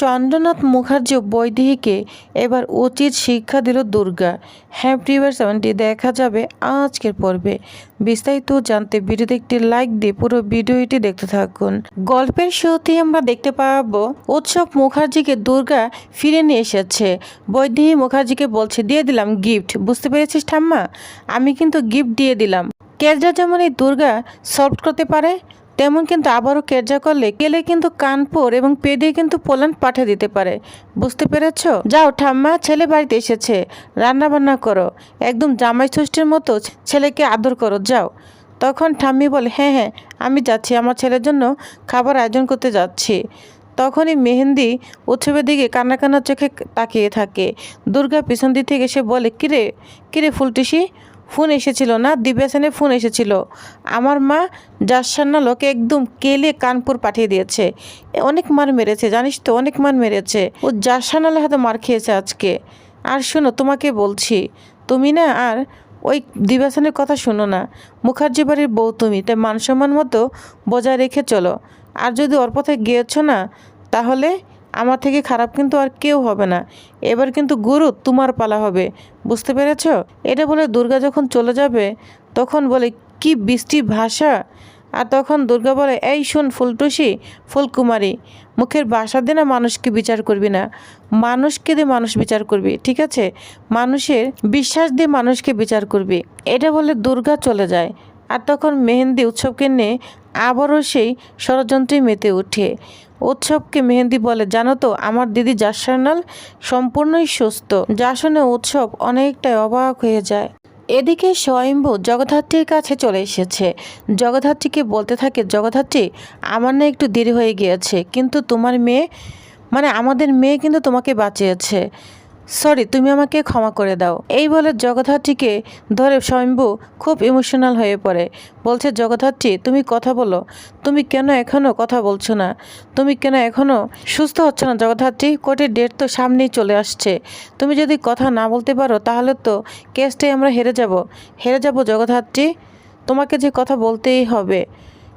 চন্দ্রনাথ মুখার্জি বৈদেহীকে এবার উচিত শিক্ষা দিল দুর্গা। হ্যাঁ প্রিভার সেভেনটি দেখা যাবে আজকের পর্বে। বিস্তারিত জানতে ভিডিওতে একটি লাইক দিয়ে পুরো ভিডিওটি দেখতে থাকুন। গল্পের শুরুতেই আমরা দেখতে পাবো, উৎসব মুখার্জিকে দুর্গা ফিরে নিয়ে এসেছে। বৈদেহী মুখার্জিকে বলছে, দিয়ে দিলাম গিফট বুঝতে পেরেছিস ঠাম্মা? আমি কিন্তু গিফট দিয়ে দিলাম। কেজরা যেমন এই দুর্গা সলভ করতে পারে? তেমন কিন্তু আবারও কেরজা করলে কেলে কিন্তু কানপুর এবং পেদে কিন্তু পোল্যান্ড পাঠিয়ে দিতে পারে। বুঝতে পেরেছ? যাও, ঠাম্মা, ছেলে বাড়িতে এসেছে। রান্না বান্না করো। একদম জামাই ষষ্ঠীর মতো ছেলেকে আদর করো। যাও। তখন ঠাম্মি বলে হ্যাঁ হ্যাঁ আমি যাচ্ছি। আমার ছেলের জন্য খাবার আয়োজন করতে যাচ্ছি। তখনই মেহেন্দি উৎসবের দিকে কান্না কান্না চোখে তাকিয়ে থাকে। দুর্গা পিছন দিক থেকে এসে বলে, কিরে কিরে ফুলটিসি? ফোন এসেছিল না দিব্যাসেনের ফোন এসেছিল। আমার মা জাসান্না লোকে একদম কেলে কানপুর পাঠিয়ে দিয়েছে। অনেক মার মেরেছে, জানিস তো, অনেক মার মেরেছে। ও জাসান্নালের হাতে মার খেয়েছে আজকে। আর শোনো, তোমাকে বলছি, তুমি না আর ওই দিবাসনের কথা শোনো না। মুখার্জি বাড়ির বউ তুমি, তাই মান সম্মান মতো বজায় রেখে চলো। আর যদি ওর পথে গিয়েছো না, তাহলে আমার থেকে খারাপ কিন্তু আর কেউ হবে না। এবার কিন্তু গুরু তোমার পালা হবে। বুঝতে পেরেছ? এটা বলে দুর্গা যখন চলে যাবে, তখন বলে, কি বৃষ্টি ভাষা? আর তখন দুর্গা বলে, এই শোন ফুলটুসি, ফুলকুমারী, মুখের বাসা দিয়ে না মানুষকে বিচার করবি না। মানুষকে দিয়ে মানুষ বিচার করবি, ঠিক আছে? মানুষের বিশ্বাস দিয়ে মানুষকে বিচার করবি। এটা বলে দুর্গা চলে যায়। আর তখন মেহেন্দি উৎসবকে নিয়ে আবারও সেই ষড়যন্ত্রে মেতে ওঠে। উৎসবকে মেহেন্দি বলে। জানো তো, আমার দিদি জাসানাল সম্পূর্ণই সুস্থ। যা শুনে উৎসব অনেকটাই অবাক হয়ে যায়। এদিকে স্বয়ম্ভু জগদ্ধাত্রীর কাছে চলে এসেছে। জগদ্ধাত্রীকে বলতে থাকে, জগদ্ধাত্রী, আমার না একটু দেরি হয়ে গিয়েছে, কিন্তু তোমার মেয়ে মানে আমাদের মেয়ে কিন্তু তোমাকে বাঁচিয়েছে। সরি, তুমি আমাকে ক্ষমা করে দাও। এই বলে জগদ্ধাত্রীকে ধরে স্বয়ম্ভু খুব ইমোশনাল হয়ে পড়ে। বলছে, জগদ্ধাত্রী, তুমি কথা বলো। তুমি কেন এখনও কথা বলছো না? তুমি কেন এখনও সুস্থ হচ্ছ না? জগদ্ধাত্রী, কোর্টের ডেট তো সামনেই চলে আসছে। তুমি যদি কথা না বলতে পারো, তাহলে তো কেসটাই আমরা হেরে যাব। হেরে যাব, জগদ্ধাত্রী? তোমাকে যে কথা বলতেই হবে।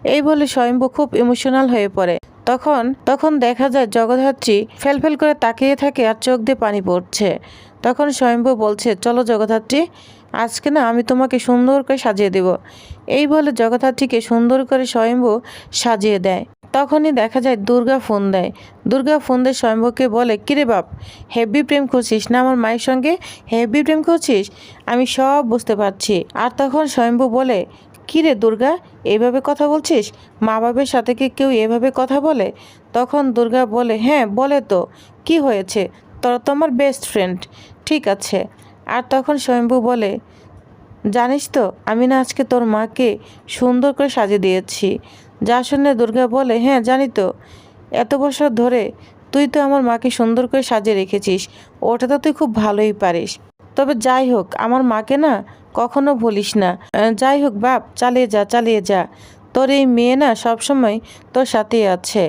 এই বলে স্বয়ম্ভু খুব ইমোশনাল হয়ে পড়ে। তখন তখন দেখা যায় জগদ্ধাত্রী ফেলফেল করে তাকিয়ে থাকে আর চোখ দিয়ে পানি পড়ছে। তখন স্বয়ম্ভু বলছে, চলো জগদ্ধাত্রী, আজকে না আমি তোমাকে সুন্দর করে সাজিয়ে দেব। এই বলে জগদ্ধাত্রীকে সুন্দর করে স্বয়ম্ভু সাজিয়ে দেয়। তখনই দেখা যায় দুর্গা ফোন দেয়। দুর্গা ফোন দিয়ে স্বয়ম্ভুকে বলে, কিরে বাপ হেভি প্রেম করছিস না আমার মায়ের সঙ্গে? হেভি প্রেম করছিস? আমি সব বুঝতে পারছি। আর তখন স্বয়ম্ভু বলে কিরে দুর্গা এইভাবে কথা বলছিস? মা বাবার সাথে কি কেউ এভাবে কথা বলে? তখন দুর্গা বলে হ্যাঁ বলে তো। কি হয়েছে? তোর তো আমার বেস্ট ফ্রেন্ড ঠিক আছে। আর তখন স্বয়ম্ভু বলে, জানিস তো, আমি না আজকে তোর মাকে সুন্দর করে সাজিয়ে দিয়েছি। যা শুনে দুর্গা বলে হ্যাঁ জানি তো। এত বছর ধরে তুই তো আমার মাকে সুন্দর করে সাজিয়ে রেখেছিস। ওটা তো তুই খুব ভালোই পারিস। তবে যাই হোক, আমার মাকে না কখনো ভুলিস না। যাই হোক বাপ, চালিয়ে যা চালিয়ে যা। তোর এই মেয়ে না সবসময় তোর সাথেই আছে।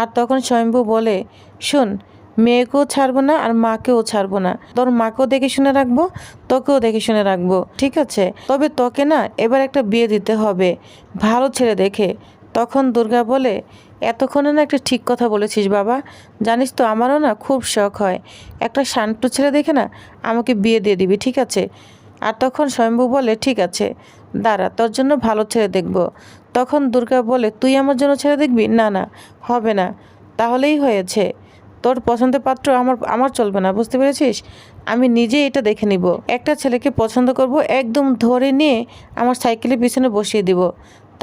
আর তখন স্বয়ম্ভু বলে, শোন, মেয়েকেও ছাড়বো না আর মাকেও ছাড়বো না। তোর মাকেও দেখে শুনে রাখব, তোকেও দেখে শুনে রাখব, ঠিক আছে? তবে তোকে না এবার একটা বিয়ে দিতে হবে, ভালো ছেলে দেখে। তখন দুর্গা বলে, এতক্ষণে না একটা ঠিক কথা বলেছিস বাবা। জানিস তো আমারও না খুব শখ হয়। একটা শান্ত ছেলে দেখে না আমাকে বিয়ে দিয়ে দিবি, ঠিক আছে? আর তখন স্বয়ম্ভু বলে, ঠিক আছে, দাঁড়া, তোর জন্য ভালো ছেড়ে দেখব। তখন দুর্গা বলে, তুই আমার জন্য ছেড়ে দেখবি? না না, হবে না, তাহলেই হয়েছে। তোর পছন্দের পাত্র আমার আমার চলবে না, বুঝতে পেরেছিস? আমি নিজে এটা দেখে নিব। একটা ছেলেকে পছন্দ করব, একদম ধরে নিয়ে আমার সাইকেলের পিছনে বসিয়ে দিব।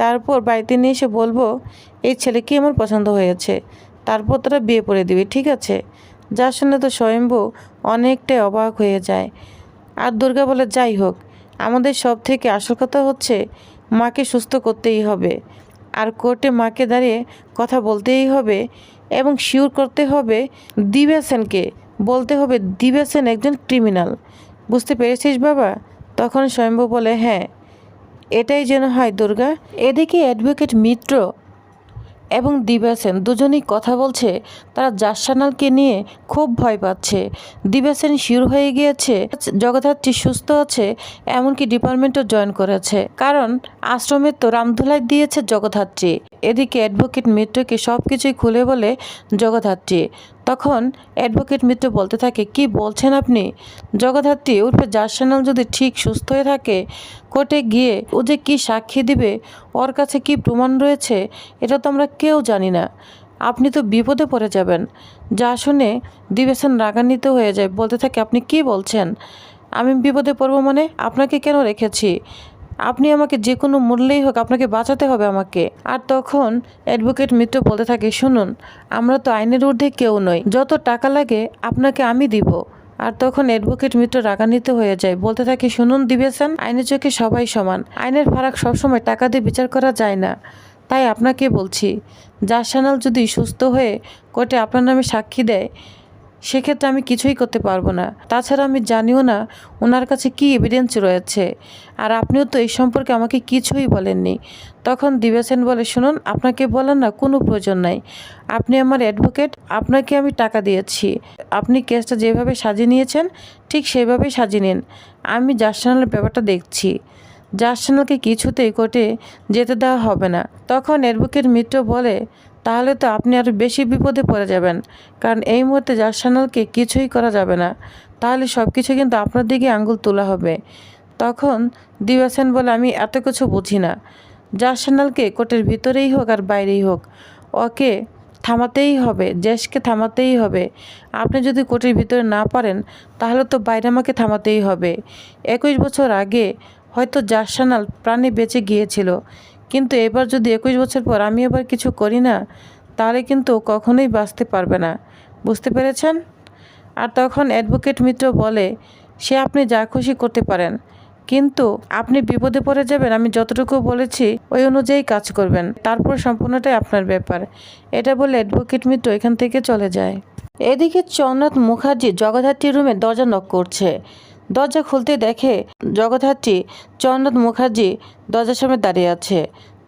তারপর বাড়িতে নিয়ে এসে বলব, এই ছেলেকে আমার পছন্দ হয়েছে, তারপর তোরা বিয়ে করে দিবে, ঠিক আছে? যার শুনে তো স্বয়ম্ভু অনেকটাই অবাক হয়ে যায়। আর দুর্গা বলে, যাই হোক, আমাদের সব থেকে আসল কথা হচ্ছে মাকে সুস্থ করতেই হবে। আর কোর্টে মাকে দাঁড়িয়ে কথা বলতেই হবে এবং শিওর করতে হবে দিব্যা সেনকে। বলতে হবে দিব্যা সেন একজন ক্রিমিনাল বুঝতে পেরেছিস বাবা? তখন স্বয়ম্ভু বলে হ্যাঁ এটাই যেন হয় দুর্গা। এদিকে অ্যাডভোকেট মিত্র এবং দিবাসেন দুজনেই কথা বলছে। তারা জাসানালকে নিয়ে খুব ভয় পাচ্ছে। দিবাসেন শিওর হয়ে গিয়েছে, জগদ্ধাত্রী সুস্থ আছে, এমনকি ডিপার্টমেন্টও জয়েন করেছে। কারণ আশ্রমের তো রামধুলাই দিয়েছে জগদ্ধাত্রী। এদিকে অ্যাডভোকেট মিত্রকে সব কিছুই খুলে বলে জগদ্ধাত্রী। তখন অ্যাডভোকেট মিত্র বলতে থাকে, কি বলছেন আপনি? জগদ্ধাত্রী উর্ফে জার্সানাল যদি ঠিক সুস্থ হয়ে থাকে, কোর্টে গিয়ে ও যে কী সাক্ষী দিবে, ওর কাছে কি প্রমাণ রয়েছে, এটা তো আমরা কেউ জানি না। আপনি তো বিপদে পড়ে যাবেন। যা শুনে দিবেশন রাগান্বিত হয়ে যায়, বলতে থাকে, আপনি কি বলছেন? আমি বিপদে পড়ব মানে আপনাকে কেন রেখেছি? আপনি আমাকে যে কোনো মূল্যেই হোক আপনাকে বাঁচাতে হবে আমাকে। আর তখন অ্যাডভোকেট মিত্র বলতে থাকে, শুনুন, আমরা তো আইনের ঊর্ধ্বে কেউ নই। যত টাকা লাগে, আপনাকে আমি দিব। আর তখন অ্যাডভোকেট মিত্র রাগান্বিত হয়ে যায়, বলতে থাকে, শুনুন দিবেশন আইনের চোখে সবাই সমান। আইনের ফারাক সবসময় টাকা দিয়ে বিচার করা যায় না। তাই আপনাকে বলছি জাসানাল যদি সুস্থ হয়ে কোর্টে আপনার নামে সাক্ষী দেয় সেক্ষেত্রে আমি কিছুই করতে পারব না। তাছাড়া আমি জানিও না ওনার কাছে কি এভিডেন্স রয়েছে। আর আপনিও তো এই সম্পর্কে আমাকে কিছুই বলেননি। তখন দিবেসেন বলে, শুনুন, আপনাকে বলার না কোনো প্রয়োজন নাই। আপনি আমার অ্যাডভোকেট আপনাকে আমি টাকা দিয়েছি। আপনি কেসটা যেভাবে সাজিয়ে নিয়েছেন, ঠিক সেইভাবেই সাজিয়ে নিন। আমি জার্সানালের ব্যাপারটা দেখছি। জার্সানালকে কিছুতেই কোর্টে যেতে দেওয়া হবে না। তখন অ্যাডভোকেট মিত্র বলে, তাহলে তো আপনি আরও বেশি বিপদে পড়ে যাবেন, কারণ এই মুহূর্তে জার্সানালকে কিছুই করা যাবে না। তাহলে সব কিছু কিন্তু আপনার দিকে আঙ্গুল তোলা হবে। তখন দিবাসেন বলে, আমি এত কিছু বুঝি না। জার্সানালকে কোর্টের ভিতরেই হোক আর বাইরেই হোক, ওকে থামাতেই হবে, জেসকে থামাতেই হবে। আপনি যদি কোর্টের ভিতরে না পারেন, তাহলে তো বাইরে আমাকে থামাতেই হবে। একুশ বছর আগে হয়তো জার্সানাল প্রাণে বেঁচে গিয়েছিল। কিন্তু এবার যদি একুশ বছর পর আমি এবার কিছু করি না, তাহলে কিন্তু কখনোই বাঁচতে পারবে না। বুঝতে পেরেছেন? আর তখন অ্যাডভোকেট মিত্র বলে, সে আপনি যা খুশি করতে পারেন, কিন্তু আপনি বিপদে পড়ে যাবেন, আমি যতটুকু বলেছি ওই অনুযায়ী কাজ করবেন। তারপর সম্পূর্ণটাই আপনার ব্যাপার। এটা বলে অ্যাডভোকেট মিত্র এখান থেকে চলে যায়। এদিকে চন্দ্রনাথ মুখার্জি জগদ্ধাত্রী রুমে দরজা নক করছে। দরজা খুলতে দেখে জগদ্ধাত্রী চন্দ্রনাথ মুখার্জি দরজার সামনে দাঁড়িয়ে আছে।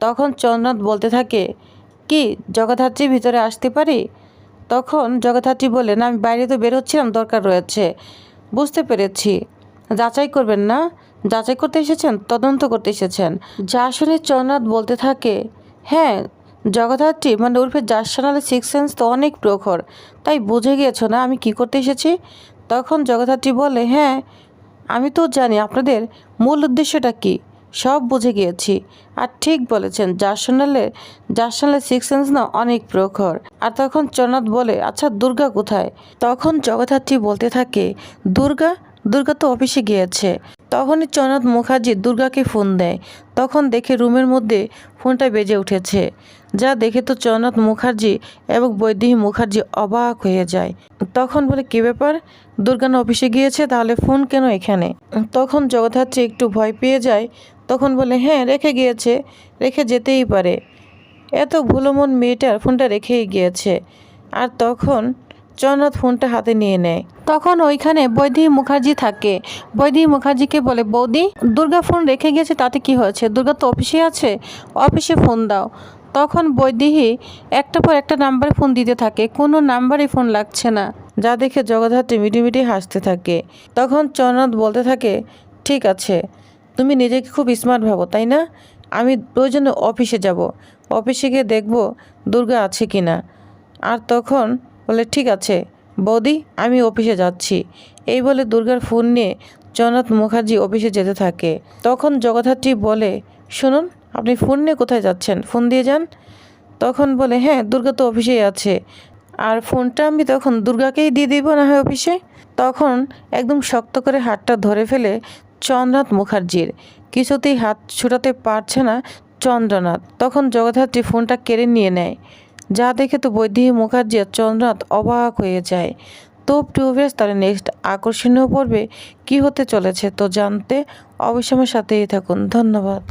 তখন চন্দ্রনাথ বলতে থাকে, কি, জগদ্ধাত্রী ভিতরে আসতে পারি? তখন জগদ্ধাত্রী বলে, না, আমি বাইরে তো বের হচ্ছিলাম, দরকার রয়েছে। বুঝতে পেরেছি। যাচাই করবেন না? যাচাই করতে এসেছেন? তদন্ত করতে এসেছেন? যা শুনে চন্দ্রনাথ বলতে থাকে হ্যাঁ জগদ্ধাত্রী মানে উর্ফে জাসানালের সিক্স সেন্স তো অনেক প্রখর। তাই বুঝে গিয়েছো না আমি কি করতে এসেছি? তখন জগদ্ধাত্রী বলে হ্যাঁ আমি তো জানি আপনাদের মূল উদ্দেশ্যটা কি, সব বুঝে গিয়েছি। আর ঠিক বলেছেন জার্সনালের জার্সনালের সিক্স সেন্স না অনেক প্রখর। আর তখন চরনাথ বলে আচ্ছা দুর্গা কোথায়? তখন জগদ্ধাত্রী বলতে থাকে, দুর্গা দুর্গা তো অফিসে গিয়েছে। তখনই চরনাথ মুখার্জি দুর্গাকে ফোন দেয়। তখন দেখে রুমের মধ্যে ফোনটা বেজে উঠেছে। যা দেখে তো চরনাথ মুখার্জি এবং বৈদেহী মুখার্জি অবাক হয়ে যায়। তখন বলে, কী ব্যাপার? দুর্গান অফিসে গিয়েছে, তাহলে ফোন কেন এখানে? তখন জগদ্ধাত্রী একটু ভয় পেয়ে যায়। তখন বলে হ্যাঁ রেখে গিয়েছে, রেখে যেতেই পারে। এত ভুলোমন মেয়েটার ফোনটা রেখেই গিয়েছে। আর তখন চন্দ্রনাথ ফোনটা হাতে নিয়ে নেয়। তখন ওইখানে বৈদেহী মুখার্জি থাকে। বৈদেহী মুখার্জিকে বলে, বৌদি, দুর্গা ফোন রেখে গেছে তাতে কি হয়েছে? দুর্গা তো অফিসে আছে, অফিসে ফোন দাও। তখন বৈদেহী একটা পর একটা নাম্বারে ফোন দিতে থাকে। কোনো নাম্বারে ফোন লাগছে না, যা দেখে জগদ্ধাত্রী মিটিমিটি হাসতে থাকে। তখন চন্দ্রনাথ বলতে থাকে, ঠিক আছে, তুমি নিজেকে খুব স্মার্ট ভাবো, তাই না? আমি প্রয়োজনে অফিসে যাব। অফিসে গিয়ে দেখব দুর্গা আছে কি না। আর তখন বলে, ঠিক আছে, বৌদি, আমি অফিসে যাচ্ছি। এই বলে দুর্গার ফোন নিয়ে জগন্নাথ মুখার্জি অফিসে যেতে থাকে। তখন জগদ্ধাত্রী বলে, শুনুন আপনি ফোন নিয়ে কোথায় যাচ্ছেন? ফোন দিয়ে যান। তখন বলে হ্যাঁ দুর্গা তো অফিসেই আছে। আর ফোনটা আমি তখন দুর্গাকেই দিয়ে দিব না হয় অফিসে? তখন একদম শক্ত করে হাতটা ধরে ফেলে চন্দ্রনাথ মুখার্জির। কিছুতেই হাত ছুটাতে পারছে না চন্দ্রনাথ। তখন জগদ্ধাত্রী ফোনটা কেড়ে নিয়ে নেয়। যা দেখে তো বৈদেহী মুখার্জি আর চন্দ্রনাথ অবাক হয়ে যায়। তো টুভেস তাহলে নেক্সট আকর্ষণীয় পর্বে কি হতে চলেছে তো জানতে অবশ্যই আমার সাথেই থাকুন। ধন্যবাদ।